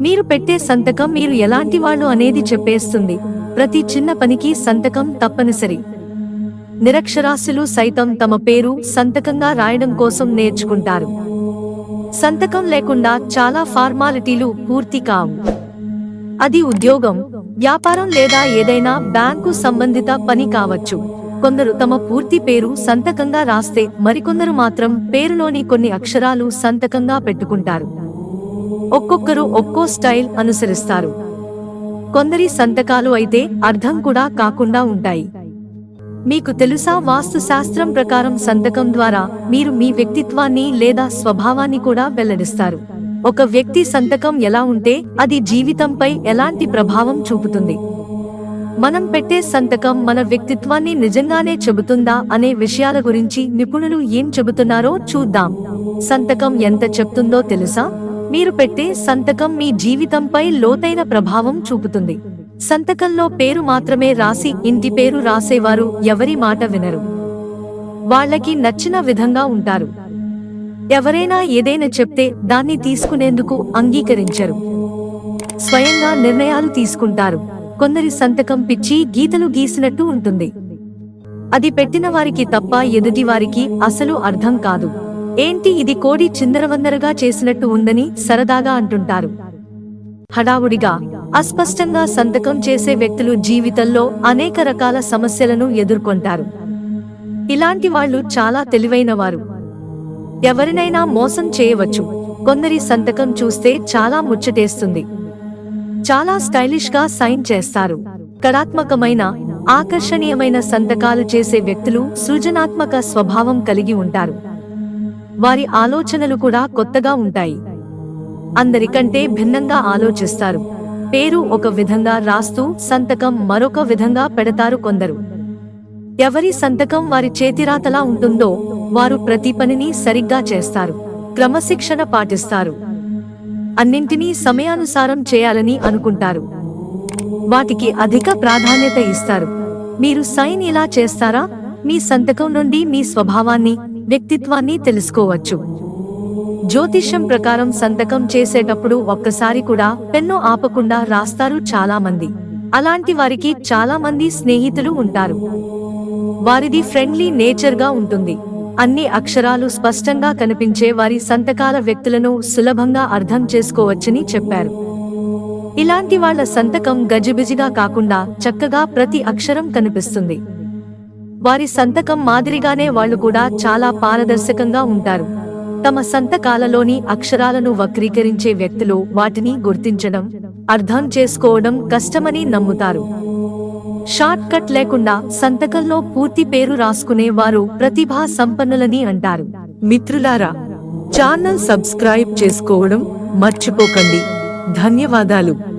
మీరు పెట్టే సంతకం మీరు ఎలాంటి వాళ్ళు అనేది చెప్పేస్తుంది. ప్రతి చిన్న పనికి సంతకం తప్పనిసరి. నిరక్షరాస్యులు సైతం తమ పేరు సంతకంగా రాయడం కోసం నేర్చుకుంటారు. సంతకం లేకుండా చాలా ఫార్మాలిటీలు పూర్తి కావు. అది ఉద్యోగం వ్యాపారం లేదా ఏదైనా బ్యాంకు సంబంధిత పని కావచ్చు. కొందరు తమ పూర్తి పేరు సంతకంగా రాస్తే మరికొందరు మాత్రం పేరులోని కొన్ని అక్షరాలు సంతకంగా పెట్టుకుంటారు. ఒక్కొక్కరు ఒక్కో స్టైల్ అనుసరిస్తారు. కొందరి సంతకాలు అయితే అర్థం కూడా కాకుండా ఉంటాయి. మీకు తెలుసా వాస్తు శాస్త్రం ప్రకారం సంతకం ద్వారా మీరు మీ వ్యక్తిత్వాన్ని లేదా స్వభావాన్ని కూడా వెల్లడిస్తారు. ఒక వ్యక్తి సంతకం ఎలా ఉంటే అది జీవితంపై ఎలాంటి ప్రభావం చూపుతుంది? మనం పెట్టే సంతకం మన వ్యక్తిత్వాన్ని నిజంగానే చెబుతుందా అనే విషయాల గురించి నిపుణులు ఏం చెబుతున్నారో చూద్దాం. సంతకం ఎంత చెప్తుందో తెలుసా? మీరు పెట్టే సంతకం మీ జీవితంపై లోతైన ప్రభావం చూపుతుంది. సంతకంలో పేరు మాత్రమే రాసి ఇంటి పేరు రాసేవారు ఎవరి మాట వినరు. వాళ్ళకి నచ్చిన విధంగా ఉంటారు. ఎవరైనా ఏదైనా చెప్తే దాన్ని తీసుకునేందుకు అంగీకరించరు. స్వయంగా నిర్ణయాలు తీసుకుంటారు. కొందరి సంతకం పిచ్చి గీతలు గీసినట్టు ఉంటుంది. అది పెట్టిన వారికి తప్ప ఎదుటి వారికి అసలు అర్థం కాదు. ఏంటి ఇది కోడి చిందరవందరగా చేసినట్టు ఉందని సరదాగా అంటుంటారు. హడావుడిగా అస్పష్టంగా సంతకం చేసే వ్యక్తులు జీవితంలో అనేక రకాల సమస్యలను ఎదుర్కొంటారు. ఇలాంటి వాళ్ళు చాలా తెలివైన వారు ఎవరినైనా మోసం చేయవచ్చు. కొందరి సంతకం చూస్తే చాలా ముచ్చటేస్తుంది. చాలా స్టైలిష్గా సైన్ చేస్తారు. కళాత్మకమైన ఆకర్షణీయమైన సంతకాలు చేసే వ్యక్తులు సృజనాత్మక స్వభావం కలిగి ఉంటారు. వారి ఆలోచనలు కూడా కొత్తగా ఉంటాయి. అందరికంటే భిన్నంగా ఆలోచిస్తారు. పేరు ఒక విధంగా రాస్తూ సంతకం మరొక విధంగా పెడతారు కొందరు. ఎవరి సంతకం వారి చేతిరాతలా ఉంటుందో వారు ప్రతి పనిని సరిగ్గా చేస్తారు. క్రమశిక్షణ పాటిస్తారు. అన్నింటినీ సమయానుసారం చేయాలని అనుకుంటారు. వాటికి అధిక ప్రాధాన్యత ఇస్తారు. మీరు సైన్ ఇలా చేస్తారా? మీ సంతకం నుండి మీ స్వభావాన్ని వ్యక్తిత్వాన్ని తెలుసుకోవచ్చు. జ్యోతిష్యం ప్రకారం సంతకం చేసేటప్పుడు ఒక్కసారి కూడా పెన్ను ఆపకుండా రాస్తారు చాలా మంది అలాంటి వారికి చాలా మంది స్నేహితులు ఉంటారు. వారిది ఫ్రెండ్లీ నేచర్గా ఉంటుంది. అన్ని అక్షరాలు స్పష్టంగా కనిపించే వారి సంతకాల వ్యక్తులను సులభంగా అర్థం చేసుకోవచ్చని చెప్పారు. ఇలాంటి వాళ్ళ సంతకం గజిబిజిగా కాకుండా చక్కగా ప్రతి అక్షరం కనిపిస్తుంది. వారి సంతకం మాదిరిగానే వాళ్ళు కూడా చాలా పారదర్శకంగా ఉంటారు. తమ సంతకాలలోని అక్షరాలను వక్రీకరించే వ్యక్తులు వాటిని గుర్తించడం అర్థం చేసుకోవడం కష్టమని నమ్ముతారు. షార్ట్ కట్ లేకుండా సంతకంలో పూర్తి పేరు రాసుకునే వారు ప్రతిభా సంపన్నులని అంటారు. మిత్రులారా ఛానల్ సబ్స్క్రైబ్ చేసుకోవడం మర్చిపోకండి. ధన్యవాదాలు.